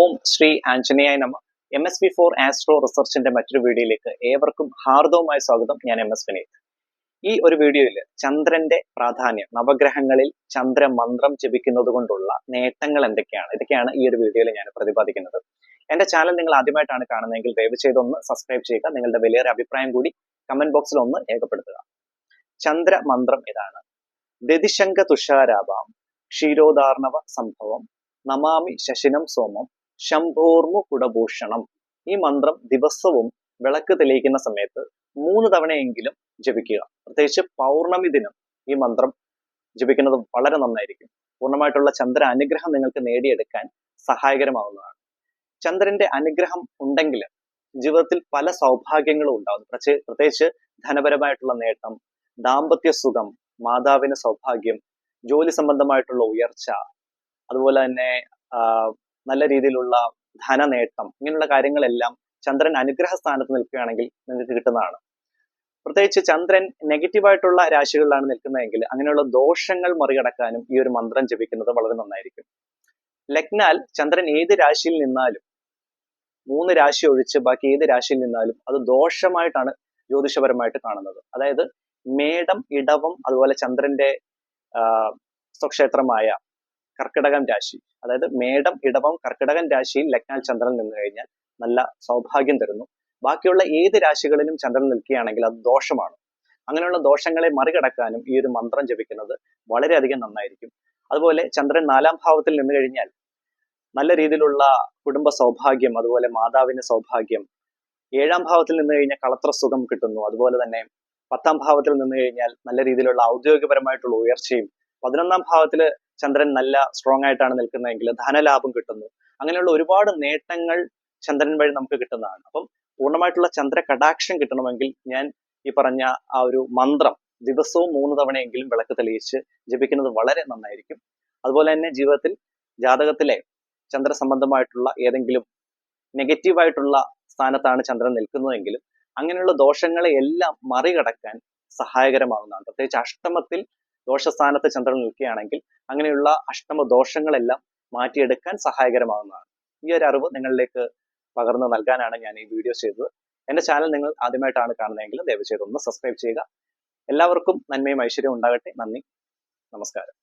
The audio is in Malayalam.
ഓം ശ്രീ ആഞ്ജനേയ നമ. M S B four astro റിസർച്ചിന്റെ മറ്റൊരു വീഡിയോയിലേക്ക് ഏവർക്കും ഹാർദവുമായ സ്വാഗതം. ഞാൻ എം എസ് വിനീത്. ഈ ഒരു വീഡിയോയിൽ ചന്ദ്രന്റെ പ്രാധാന്യം നവഗ്രഹങ്ങളിൽ ചന്ദ്ര മന്ത്രം ജപിക്കുന്നത് കൊണ്ടുള്ള നേട്ടങ്ങൾ എന്തൊക്കെയാണ്? ഇതൊക്കെയാണ് ഈ ഒരു വീഡിയോയിൽ ഞാൻ പ്രതിപാദിക്കുന്നത്. എന്റെ ചാനൽ നിങ്ങൾ ആദ്യമായിട്ടാണ് കാണുന്നതെങ്കിൽ ദയവ് ചെയ്തൊന്ന് സബ്സ്ക്രൈബ് ചെയ്യുക. നിങ്ങളുടെ വലിയൊരു അഭിപ്രായം കൂടി കമന്റ് ബോക്സിൽ ഒന്ന് രേഖപ്പെടുത്തുക. ചന്ദ്ര മന്ത്രം ഇതാണ്. ദതിശങ്ക തുഷാരാഭാം ക്ഷീരോദാർണവ സംഭവം നമാമി ശശിനം സോമം ശംഭോർമു കുടഭൂഷണം ഈ മന്ത്രം ദിവസവും വിളക്ക് തെളിയിക്കുന്ന സമയത്ത് മൂന്ന് തവണയെങ്കിലും ജപിക്കുക. പ്രത്യേകിച്ച് പൗർണമി ദിനം ഈ മന്ത്രം ജപിക്കുന്നത് വളരെ നന്നായിരിക്കും. പൂർണമായിട്ടുള്ള ചന്ദ്ര അനുഗ്രഹം നിങ്ങൾക്ക് നേടിയെടുക്കാൻ സഹായകരമാവുന്നതാണ്. ചന്ദ്രന്റെ അനുഗ്രഹം ഉണ്ടെങ്കിൽ ജീവിതത്തിൽ പല സൗഭാഗ്യങ്ങളും ഉണ്ടാകും പ്രത്യേകിച്ച് ധനപരമായിട്ടുള്ള നേട്ടം ദാമ്പത്യ സുഖം മാതാവിന് സൗഭാഗ്യം ജോലി സംബന്ധമായിട്ടുള്ള ഉയർച്ച അതുപോലെ തന്നെ നല്ല രീതിയിലുള്ള ധനനേട്ടം ഇങ്ങനെയുള്ള കാര്യങ്ങളെല്ലാം ചന്ദ്രൻ അനുഗ്രഹ സ്ഥാനത്ത് നിൽക്കുകയാണെങ്കിൽ നിങ്ങൾക്ക് കിട്ടുന്നതാണ്. പ്രത്യേകിച്ച് ചന്ദ്രൻ നെഗറ്റീവായിട്ടുള്ള രാശികളിലാണ് നിൽക്കുന്നതെങ്കിൽ അങ്ങനെയുള്ള ദോഷങ്ങൾ മറികടക്കാനും ഈ ഒരു മന്ത്രം ജപിക്കുന്നത് വളരെ നന്നായിരിക്കും. ലഗ്നാൽ ചന്ദ്രൻ ഏത് രാശിയിൽ നിന്നാലും മൂന്ന് രാശി ഒഴിച്ച് ബാക്കി ഏത് രാശിയിൽ നിന്നാലും അത് ദോഷമായിട്ടാണ് ജ്യോതിഷപരമായിട്ട് കാണുന്നത്. അതായത് മേടം ഇടവം അതുപോലെ ചന്ദ്രന്റെ സ്വക്ഷേത്രമായ കർക്കിടകം രാശി. അതായത് മേടം ഇടവം കർക്കിടകൻ രാശിയിൽ ലഗ്നാൽ ചന്ദ്രൻ നിന്ന് കഴിഞ്ഞാൽ നല്ല സൗഭാഗ്യം തരുന്നു. ബാക്കിയുള്ള ഏത് രാശികളിലും ചന്ദ്രൻ നിൽക്കുകയാണെങ്കിൽ അത് ദോഷമാണ്. അങ്ങനെയുള്ള ദോഷങ്ങളെ മറികടക്കാനും ഈ ഒരു മന്ത്രം ജപിക്കുന്നത് വളരെയധികം നന്നായിരിക്കും. അതുപോലെ ചന്ദ്രൻ നാലാം ഭാവത്തിൽ നിന്ന് കഴിഞ്ഞാൽ നല്ല രീതിയിലുള്ള കുടുംബ സൗഭാഗ്യം അതുപോലെ മാതാവിന്റെ സൗഭാഗ്യം ഏഴാം ഭാവത്തിൽ നിന്ന് കഴിഞ്ഞാൽ കളത്ര സുഖം കിട്ടുന്നു. അതുപോലെ തന്നെ പത്താം ഭാവത്തിൽ നിന്ന് കഴിഞ്ഞാൽ നല്ല രീതിയിലുള്ള ഔദ്യോഗികപരമായിട്ടുള്ള ഉയർച്ചയും പതിനൊന്നാം ഭാവത്തിൽ ചന്ദ്രൻ നല്ല സ്ട്രോങ് ആയിട്ടാണ് നിൽക്കുന്നതെങ്കിൽ ധനലാഭം കിട്ടുന്നു. അങ്ങനെയുള്ള ഒരുപാട് നേട്ടങ്ങൾ ചന്ദ്രൻ വഴി നമുക്ക് കിട്ടുന്നതാണ്. അപ്പം പൂർണമായിട്ടുള്ള ചന്ദ്ര കടാക്ഷം കിട്ടണമെങ്കിൽ ഞാൻ ഈ പറഞ്ഞ ആ ഒരു മന്ത്രം ദിവസവും മൂന്ന് തവണയെങ്കിലും വിളക്ക് തെളിയിച്ച് ജപിക്കുന്നത് വളരെ നന്നായിരിക്കും. അതുപോലെ തന്നെ ജീവിതത്തിൽ ജാതകത്തിലെ ചന്ദ്ര സംബന്ധമായിട്ടുള്ള ഏതെങ്കിലും നെഗറ്റീവായിട്ടുള്ള സ്ഥാനത്താണ് ചന്ദ്രൻ നിൽക്കുന്നതെങ്കിലും അങ്ങനെയുള്ള ദോഷങ്ങളെ എല്ലാം മറികടക്കാൻ സഹായകരമാകുന്നതാണ് പ്രത്യേകിച്ച് അഷ്ടമത്തിൽ ദോഷസ്ഥാനത്ത് ചന്ദ്രൻ നിൽക്കുകയാണെങ്കിൽ അങ്ങനെയുള്ള അഷ്ടമ ദോഷങ്ങളെല്ലാം മാറ്റിയെടുക്കാൻ സഹായകരമാകുന്നതാണ്. ഈ ഒരു അറിവ് നിങ്ങളിലേക്ക് പകർന്നു നൽകാനാണ് ഞാൻ ഈ വീഡിയോ ചെയ്തത്. എന്റെ ചാനൽ നിങ്ങൾ ആദ്യമായിട്ടാണ് കാണുന്നതെങ്കിൽ ദയവ് ചെയ്ത് ഒന്ന് സബ്സ്ക്രൈബ് ചെയ്യുക. എല്ലാവർക്കും നന്മയും ഐശ്വര്യവും ഉണ്ടാകട്ടെ. നന്ദി. നമസ്കാരം.